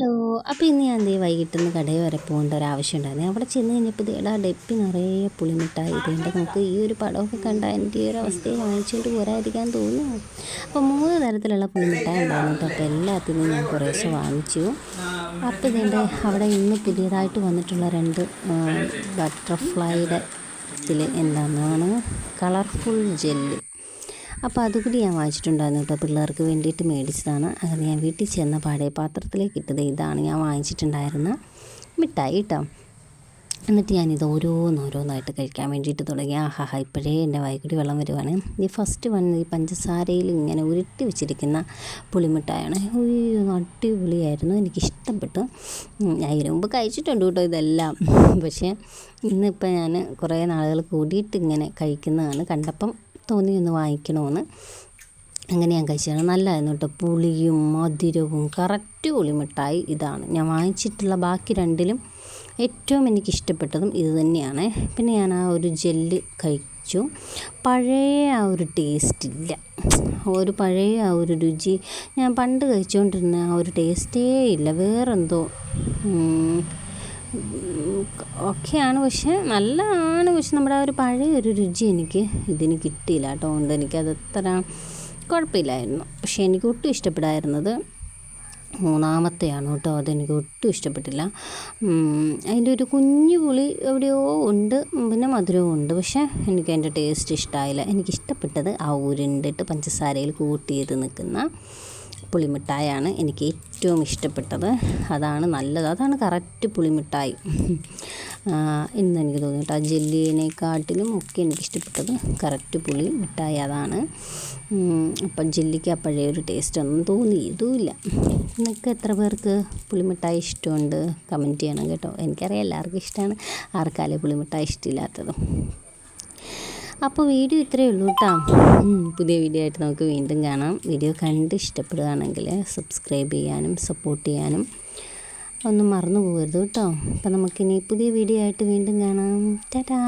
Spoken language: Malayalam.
ഹലോ. അപ്പോൾ ഇന്ന് ഞാൻ ദേ നിന്ന് കടയിൽ വരെ പോകേണ്ട ഒരു ആവശ്യം ഉണ്ടായിരുന്നു. അവിടെ ചെന്ന് കഴിഞ്ഞപ്പോൾ ഇതേടാ ഡെപ്പി നിറയെ പുളിമിഠായി ഇതേണ്ട നമുക്ക് ഈ ഒരു പടമൊക്കെ കണ്ടാൽ എന്റെ ഈ ഒരു അവസ്ഥയെ വാങ്ങിച്ചുകൊണ്ട് പോരാതിരിക്കാൻ തോന്നുന്നു. അപ്പോൾ മൂന്ന് തരത്തിലുള്ള പുളിമിഠായി ഉണ്ടായിരുന്നു. അപ്പോൾ എല്ലാത്തിനും ഞാൻ കുറേശ്ശെ വാങ്ങിച്ചു. അപ്പോൾ ഇതേണ്ട അവിടെ ഇന്ന് പുതിയതായിട്ട് വന്നിട്ടുള്ള രണ്ട് ബട്ടർഫ്ലൈയുടെ ഇതിൽ എന്താണ് കളർഫുൾ ജെല്ല്. അപ്പോൾ അതുകൂടി ഞാൻ വാങ്ങിച്ചിട്ടുണ്ടായിരുന്നു കേട്ടോ. പിള്ളേർക്ക് വേണ്ടിയിട്ട് മേടിച്ചതാണ്. അങ്ങനെ ഞാൻ വീട്ടിൽ ചെന്ന പാടെ പാത്രത്തിലേക്ക് ഇട്ടത്. ഇതാണ് ഞാൻ വാങ്ങിച്ചിട്ടുണ്ടായിരുന്ന മിഠായി കേട്ടോ. എന്നിട്ട് ഞാനിത് ഓരോന്നോരോന്നായിട്ട് കഴിക്കാൻ വേണ്ടിയിട്ട് തുടങ്ങി. ആഹാ ഇപ്പോഴേ എന്റെ വൈകുടി വെള്ളം വരുവാണ്. ഈ ഫസ്റ്റ് വൺ ഈ പഞ്ചസാരയിൽ ഇങ്ങനെ ഉരുട്ടി വെച്ചിരിക്കുന്ന പുളിമിഠായാണ്. ഉയ്യോ അടിപൊളിയായിരുന്നു. എനിക്കിഷ്ടപ്പെട്ടു. ഞാൻ ഇരുമ്പ് കഴിച്ചിട്ടുണ്ട് കേട്ടോ ഇതെല്ലാം. പക്ഷേ ഇന്നിപ്പോൾ ഞാൻ കുറേ നാളുകൾ കൂടിയിട്ട് ഇങ്ങനെ കഴിക്കുന്നതാണ്. കണ്ടപ്പം തോന്നി ഒന്ന് വാങ്ങിക്കണമെന്ന് അങ്ങനെ ഞാൻ കഴിച്ചതാണ് നല്ലതായിരുന്നു കേട്ടോ പുളിയും മധുരവും കറക്റ്റ് പുളിമിഠായി ഇതാണ് ഞാൻ വാങ്ങിച്ചിട്ടുള്ള ബാക്കി രണ്ടിലും ഏറ്റവും എനിക്ക് ഇഷ്ടപ്പെട്ടതും ഇത് തന്നെയാണ് പിന്നെ ഞാൻ ആ ഒരു ജെല്ല് കഴിച്ചു പഴയ ആ ഒരു ടേസ്റ്റില്ല ഒരു പഴയ ആ ഒരു രുചി ഞാൻ പണ്ട് കഴിച്ചുകൊണ്ടിരുന്ന ആ ഒരു ടേസ്റ്റേ ഇല്ല വേറെന്തോ ഒക്കെയാണ് പക്ഷേ നല്ലതാണ് പക്ഷെ നമ്മുടെ ആ ഒരു പഴയ ഒരു രുചി എനിക്ക് ഇതിന് കിട്ടിയില്ല കേട്ടോ. അതുകൊണ്ട് എനിക്കത് അത്ര കുഴപ്പമില്ലായിരുന്നു. പക്ഷേ എനിക്ക് ഒട്ടും ഇഷ്ടപ്പെടായിരുന്നത് മൂന്നാമത്തെയാണ് കേട്ടോ. അതെനിക്ക് ഒട്ടും ഇഷ്ടപ്പെട്ടില്ല. അതിന്റെ ഒരു കുഞ്ഞു പുളി എവിടെയോ ഉണ്ട്. പിന്നെ മധുരവും ഉണ്ട്. പക്ഷേ എനിക്ക് അതിന്റെ ടേസ്റ്റ് ഇഷ്ടമായില്ല എനിക്കിഷ്ടപ്പെട്ടത് ആ ഉരുണ്ടിട്ട് പഞ്ചസാരയിൽ കൂട്ടിയത് നിൽക്കുന്ന പുളിമിഠായാണ് എനിക്ക് ഏറ്റവും ഇഷ്ടപ്പെട്ടത്. അതാണ് നല്ലത്. അതാണ് കറക്റ്റ് പുളിമിഠായി. ഇന്ന് എനിക്ക് തോന്നി കേട്ടോ ആ ജെല്ലിനെക്കാട്ടിലും ഒക്കെ എനിക്ക് ഇഷ്ടപ്പെട്ടത് കറക്റ്റ് പുളി മിഠായി അതാണ്. അപ്പം ജെല്ലിക്ക് പഴയ ഒരു ടേസ്റ്റ് ഒന്നും തോന്നി. ഇതുമില്ല. നിങ്ങൾക്ക് എത്ര പേർക്ക് പുളിമിഠായി ഇഷ്ടമുണ്ട്? കമന്റ് ചെയ്യണം കേട്ടോ. എനിക്കറിയാം എല്ലാവർക്കും ഇഷ്ടമാണ് ആർക്കാലേ പുളിമിഠായി ഇഷ്ടമില്ലാത്തത് അപ്പോൾ വീഡിയോ ഇത്രയേ ഉള്ളൂ കേട്ടോ പുതിയ വീഡിയോ ആയിട്ട് നമുക്ക് വീണ്ടും കാണാം. വീഡിയോ കണ്ട് ഇഷ്ടപ്പെടുകയാണെങ്കിൽ സബ്സ്ക്രൈബ് ചെയ്യാനും സപ്പോർട്ട് ചെയ്യാനും ഒന്നും മറന്നു പോകരുത് കേട്ടോ. അപ്പം നമുക്കിനി പുതിയ വീഡിയോ ആയിട്ട് വീണ്ടും കാണാം. ടാറ്റാ.